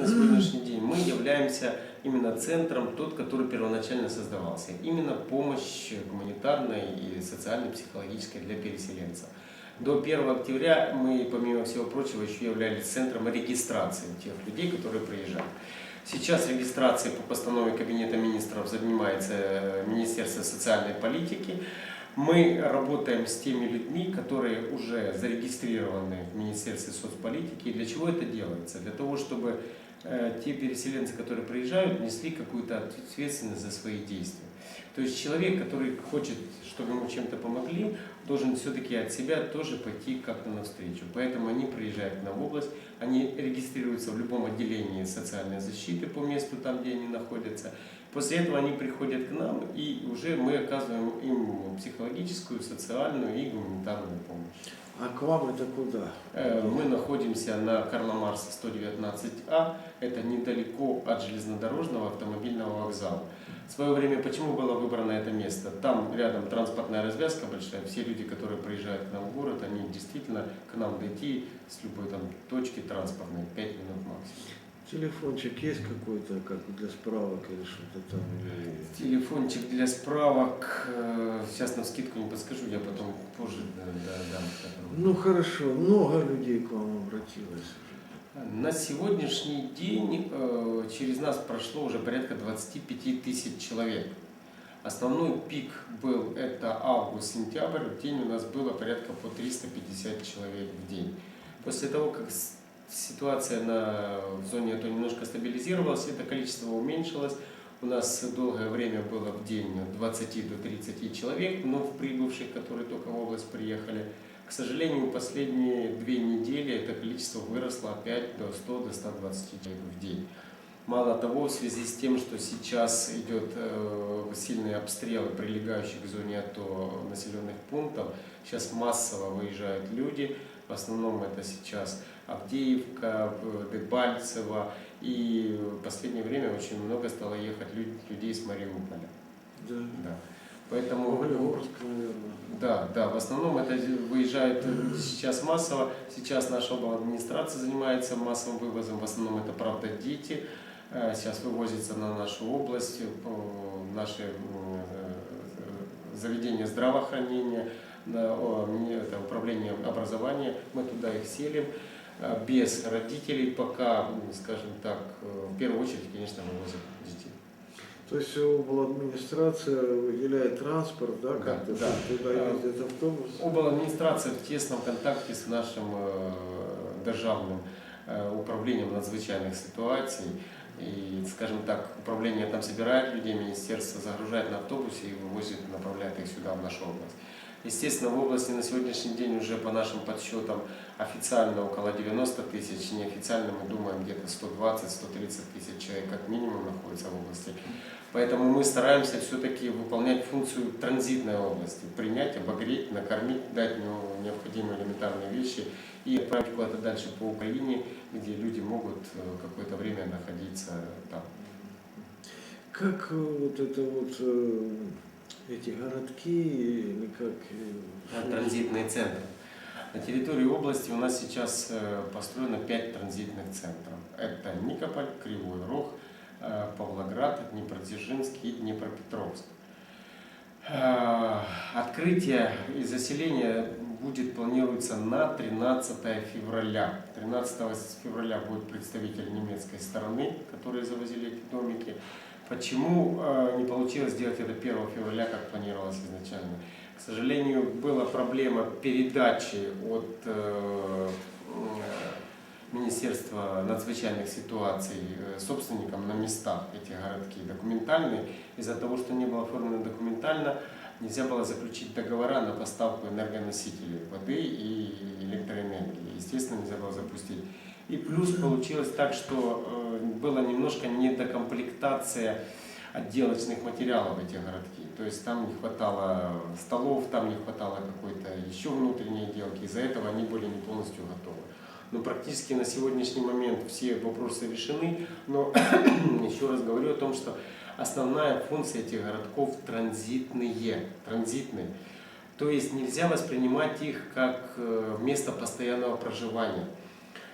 на сегодняшний день мы являемся именно центром, тот, который первоначально создавался. Именно помощь гуманитарная и социально-психологическая для переселенцев. До 1 октября мы, помимо всего прочего, еще являлись центром регистрации тех людей, которые приезжают. Сейчас регистрацией по постанове Кабинета министров занимается э, Министерство социальной политики. Мы работаем с теми людьми, которые уже зарегистрированы в Министерстве соцполитики. Для чего это делается? Для того, чтобы те переселенцы, которые приезжают, несли какую-то ответственность за свои действия. То есть человек, который хочет, чтобы ему чем-то помогли, должен все-таки от себя тоже пойти как-то навстречу. Поэтому они приезжают в область, они регистрируются в любом отделении социальной защиты по месту, там, где они находятся. После этого они приходят к нам, и уже мы оказываем им психологическую, социальную и гуманитарную помощь. А к вам это куда? Э, Мы находимся на Карла Марса 119А, это недалеко от железнодорожного автомобильного вокзала. В свое время почему было выбрано это место? Там рядом транспортная развязка большая, все люди, которые приезжают к нам в город, они действительно к нам дойти с любой там точки транспортной 5 минут максимум. Телефончик есть какой-то, как для справок или что-то там? Или... Телефончик для справок, э, сейчас на скидку не подскажу, я потом позже да, да, дам. Ну хорошо, много людей к вам обратилось. На сегодняшний день э, через нас прошло уже порядка 25 тысяч человек. Основной пик был это август-сентябрь, в день у нас было порядка по 350 человек в день. После того, как ситуация на, в зоне АТО немножко стабилизировалась, это количество уменьшилось. У нас долгое время было в день от 20 до 30 человек, вновь прибывших, которые только в область приехали. К сожалению, последние две недели это количество выросло опять до 100, до 120 человек в день. Мало того, в связи с тем, что сейчас идет э, сильные обстрелы прилегающих к зоне АТО населенных пунктов, сейчас массово выезжают люди, в основном это сейчас Авдеевка, э, Дебальцево, и в последнее время очень много стало ехать люд- людей с Мариуполя. Да. Да. Поэтому Углегорск, наверное. да, да, в основном это выезжает люди сейчас массово. Сейчас наша администрация занимается массовым вывозом. В основном это, правда, дети. Э, Сейчас вывозятся на нашу область, э, наши э, заведения здравоохранения, это управление образования. Мы туда их селим э, без родителей, пока, скажем так, э, в первую очередь, конечно, вывозят детей. То есть администрация выделяет транспорт, да, Да, как-то да. туда А, ездит автобус? Обладміністрація в тісному контакті з нашим е, державним е, управлінням надзвичайних ситуацій. И, скажем так, управление там собирает людей, министерство загружает на автобусе и вывозит, направляет их сюда, в нашу область. Естественно, в области на сегодняшний день уже по нашим подсчетам официально около 90 тысяч, неофициально мы думаем где-то 120-130 тысяч человек как минимум находится в области. Поэтому мы стараемся все-таки выполнять функцию транзитной области, принять, обогреть, накормить, дать необходимые элементарные вещи и отправить куда-то дальше по Украине, где люди могут э, какое-то время находиться там. Как э, вот это вот э, эти городки как? э, А, Транзитные центры. На территории области у нас сейчас э, построено 5 транзитных центров. Это Никополь, Кривой Рог, э, Павлоград, Днепродзержинск и Днепропетровск. Открытие и заселение будет планируется на 13 февраля. 13 февраля будет представитель немецкой стороны, которые завозили эти домики. Почему э, не получилось сделать это 1 февраля, как планировалось изначально? К сожалению, была проблема передачи от э, Министерства надзвычайных ситуаций э, собственникам на местах эти городки документальные. Из-за того, что не было оформлено документально, нельзя было заключить договора на поставку энергоносителей воды и электроэнергии. Естественно, нельзя было запустить. И плюс получилось так, что э, была немножко недокомплектация отделочных материалов эти городки. То есть там не хватало столов, там не хватало какой-то еще внутренней отделки. Из-за этого они были не полностью готовы. Но практически на сегодняшний момент все вопросы решены. Но еще раз говорю о том, что основная функция этих городков транзитные. транзитные. То есть нельзя воспринимать их как э, место постоянного проживания.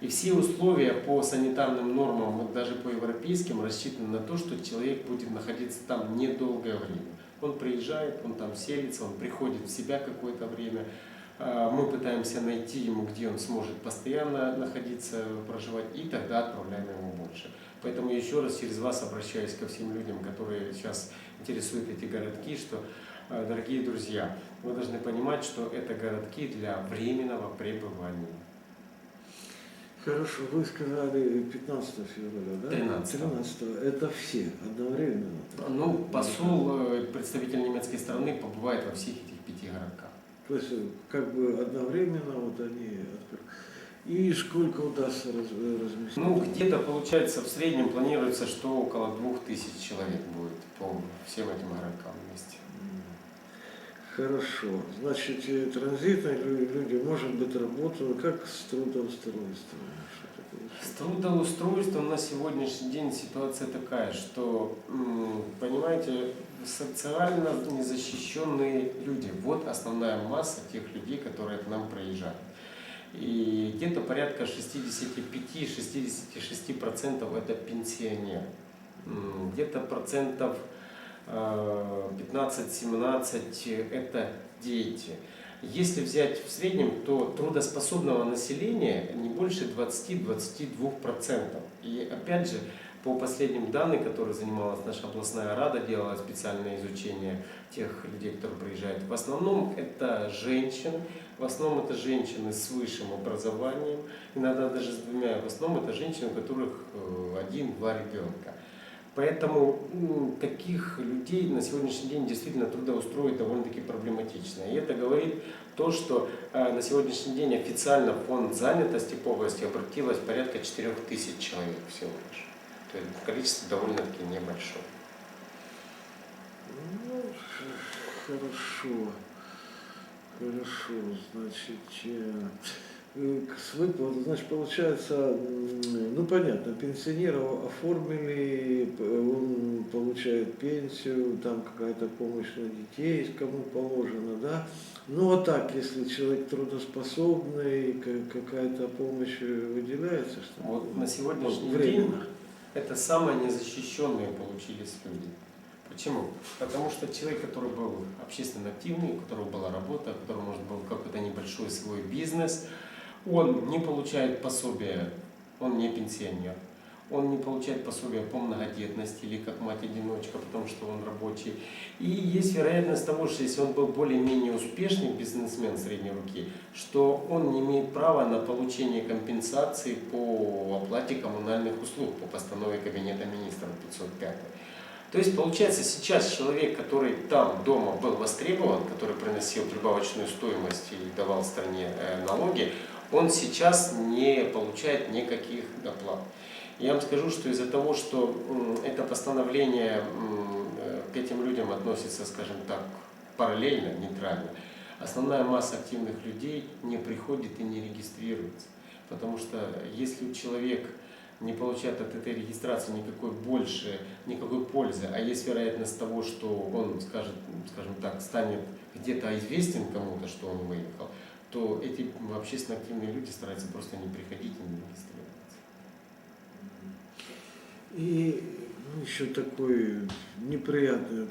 И все условия по санитарным нормам, вот даже по европейским, рассчитаны на то, что человек будет находиться там недолгое время. Он приезжает, он там селится, он приходит в себя какое-то время. А, Мы пытаемся найти ему, где он сможет постоянно находиться, проживать, и тогда отправляем ему больше. Поэтому еще раз через вас обращаюсь ко всем людям, которые сейчас интересуют эти городки, что, э, дорогие друзья, вы должны понимать, что это городки для временного пребывания. Хорошо, вы сказали 15 февраля, да? 13. 13. Это все одновременно? Ну, посол, э, представитель немецкой страны побывает во всех этих пяти городках. То есть э, как бы одновременно вот они И сколько удастся раз- разместить? Ну, где-то, получается, в среднем планируется, что около двух тысяч человек будет по всем этим городкам вместе. Хорошо. Значит, э, транзитные лю- люди, может быть, работают как с трудоустройством? С трудоустройством на сегодняшний день ситуация такая, что, понимаете, социально незащищенные люди, вот основная масса тех людей, которые к нам проезжают. И где-то порядка 65-66% это пенсионер. Где-то процентов 15-17 это дети. Если взять в среднем, то трудоспособного населения не больше 20-22%. И опять же, по последним данным, которые занималась наша областная рада, делала специальное изучение тех людей, которые приезжают, в основном это женщины, в основном это женщины с высшим образованием, иногда даже с двумя, в основном это женщины, у которых э, один-два ребенка. Поэтому таких людей на сегодняшний день действительно трудоустроить довольно-таки проблематично. И это говорит то, что э, на сегодняшний день официально фонд занятости по области обратилось порядка 4 тысяч человек всего лишь. То есть количество довольно-таки небольшое. Ну, хорошо. Хорошо, значит, э, с выплаты, значит, получается, ну понятно, пенсионеров оформили, он получает пенсию, там какая-то помощь на детей, кому положено, да. Ну а так, если человек трудоспособный, ка- какая-то помощь э, выделяется, что Вот на сегодняшний день временно. это самые незащищенные получились люди. Почему? Потому что человек, который был общественно активный, у которого была работа, у которого, может, был какой-то небольшой свой бизнес, он не получает пособия, он не пенсионер, он не получает пособия по многодетности или как мать-одиночка, потому что он рабочий. И есть вероятность того, что если он был более-менее успешный бизнесмен средней руки, что он не имеет права на получение компенсации по оплате коммунальных услуг по постанове Кабинета министров 505. То есть получается сейчас человек, который там дома был востребован, который приносил прибавочную стоимость и давал стране э, налоги, он сейчас не получает никаких доплат. Я вам скажу, что из-за того, что это постановление э, к этим людям относится, скажем так, параллельно, нейтрально, основная масса активных людей не приходит и не регистрируется. Потому что если человек не получает от этой регистрации никакой больше, никакой пользы, а есть вероятность того, что он, скажет, скажем так, станет где-то известен кому-то, что он выехал, то эти общественно активные люди стараются просто не приходить и не регистрироваться. И ну, еще такой неприятный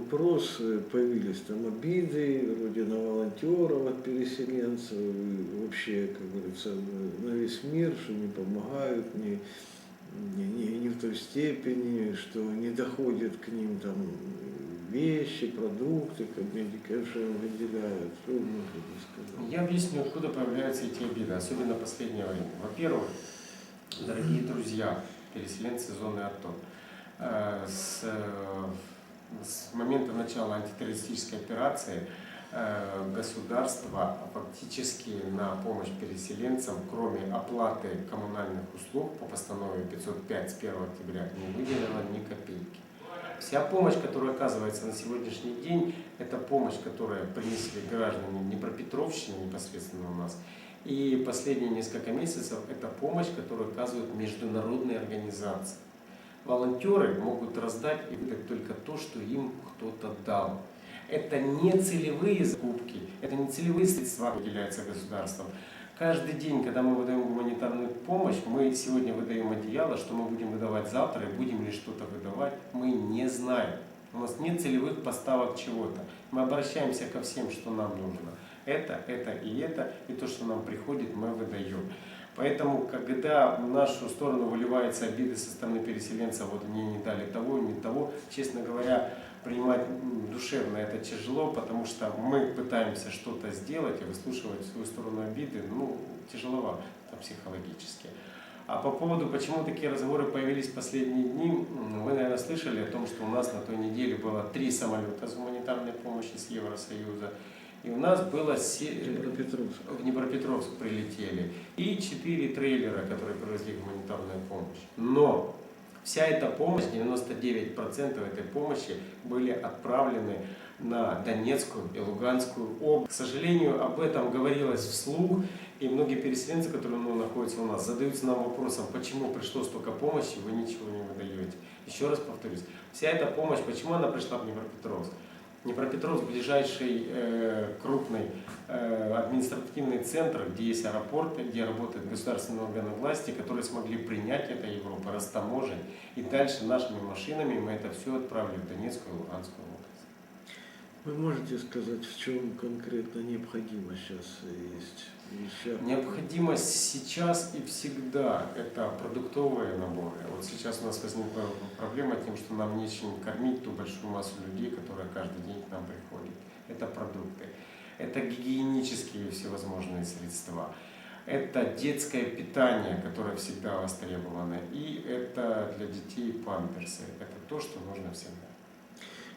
вопрос. Э, Появились там обиды вроде на волонтеров от переселенцев, и вообще, как говорится, на весь мир, что не помогают, не, не, не в той степени, что не доходят к ним там вещи, продукты, им выделяют. Что можете сказать? Я объясню, откуда появляются эти обиды, особенно в последнее время. Во-первых, дорогие друзья, переселенцы зоны АТО, э, с, э, с момента начала антитеррористической операции э, государство фактически на помощь переселенцам, кроме оплаты коммунальных услуг по постанове 505 с 1 октября, не выделило ни копейки. Вся помощь, которая оказывается на сегодняшний день, это помощь, которую принесли граждане Днепропетровщины непосредственно у нас. И последние несколько месяцев это помощь, которую оказывают международные организации. Волонтеры могут раздать только то, что им кто-то дал. Это не целевые закупки, это не целевые средства выделяются государством. Каждый день, когда мы выдаем гуманитарную помощь, мы сегодня выдаем одеяло, что мы будем выдавать завтра и будем ли что-то выдавать, мы не знаем. У нас нет целевых поставок чего-то. Мы обращаемся ко всем, что нам нужно. Это, это и это, и то, что нам приходит, мы выдаем. Поэтому, когда в нашу сторону выливаются обиды со стороны переселенцев, вот мне не дали того, не того, честно говоря, принимать душевно это тяжело, потому что мы пытаемся что-то сделать и выслушивать свою сторону обиды, ну, тяжеловато психологически. А по поводу, почему такие разговоры появились в последние дни, вы, наверное, слышали о том, что у нас на той неделе было три самолета с гуманитарной помощи с Евросоюза, и у нас было се- Днепропетровск. в Днепропетровск прилетели, и четыре трейлера, которые привезли гуманитарную помощь. Но вся эта помощь, 99% этой помощи были отправлены на Донецкую и Луганскую область. К сожалению, об этом говорилось вслух, и многие переселенцы, которые ну, находятся у нас, задаются нам вопросом, почему пришло столько помощи, вы ничего не выдаете. Еще раз повторюсь, вся эта помощь, почему она пришла в Днепропетровск? Днепропетровск ближайший э, крупный э, административный центр, где есть аэропорты, где работают государственные органы власти, которые смогли принять это Европа, растаможить. И дальше нашими машинами мы это все отправили в Донецкую и Луганскую область. Вы можете сказать, в чем конкретно необходимость сейчас есть? Необходимость сейчас и всегда – это продуктовые наборы. Вот сейчас у нас возникла проблема тем, что нам нечем кормить ту большую массу людей, которая каждый день к нам приходит. Это продукты. Это гигиенические всевозможные средства. Это детское питание, которое всегда востребовано. И это для детей памперсы. Это то, что нужно всегда.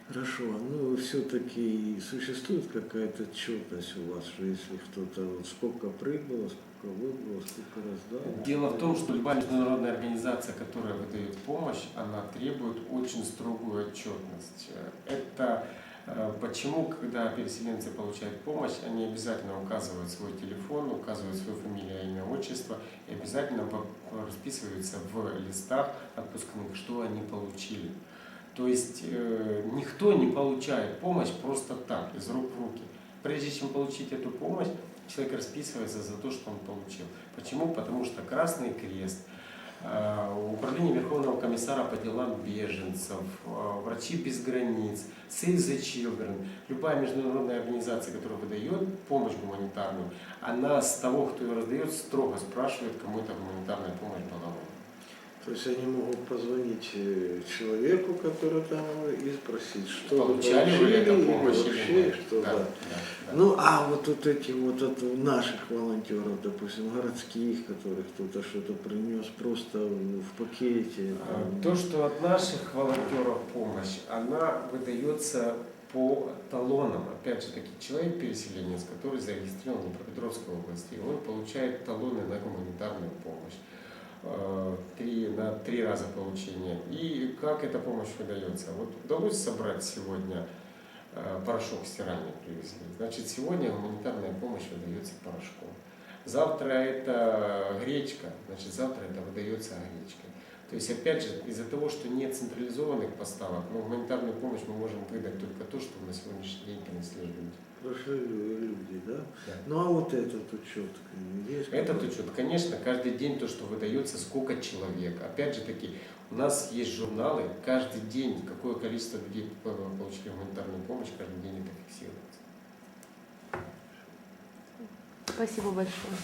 Хорошо, ну все-таки существует какая-то отчетность у вас, что если кто-то вот сколько прыгало, сколько выбрало, сколько раздал? Дело в том, что любая международная организация, которая выдает помощь, она требует очень строгую отчетность. Это э, почему, когда переселенцы получают помощь, они обязательно указывают свой телефон, указывают свою фамилию, имя, отчество и обязательно расписываются в листах отпускных, что они получили. То есть э, никто не получает помощь просто так, из рук в руки. Прежде чем получить эту помощь, человек расписывается за то, что он получил. Почему? Потому что Красный Крест, э, Управление Верховного комиссара по делам беженцев, э, Врачи без границ, Save the Children, любая международная организация, которая выдает помощь гуманитарную, она с того, кто ее раздает, строго спрашивает, кому эта гуманитарная помощь была выдана. То есть они могут позвонить э, человеку, который там, и спросить, что вы Получали вы получили, помощь или вообще, что Да, да. да, да. Ну, а вот, вот эти вот от наших волонтеров, допустим, городских, которых кто-то что-то принес просто в пакете. А, там. То, что от наших волонтеров помощь, она выдается по талонам. Опять же таки, человек-переселенец, который зарегистрирован в Днепропетровской области, он получает талоны на гуманитарную помощь. Э, Три, на три раза получения. И как эта помощь выдается? Вот удалось собрать сегодня э, порошок стиральный привезли. Значит, сегодня гуманитарная помощь выдается порошком. Завтра это гречка, значит, завтра это выдается гречкой. То есть, опять же, из-за того, что нет централизованных поставок, но гуманитарную помощь мы можем выдать только то, что на сегодняшний день принесли люди. Прошли люди, да? Да. Ну, а вот этот учет есть? Этот учет, конечно, каждый день то, что выдается, сколько человек. Опять же таки, у нас есть журналы, каждый день какое количество людей получили гуманитарную помощь, каждый день это фиксируется. Спасибо большое.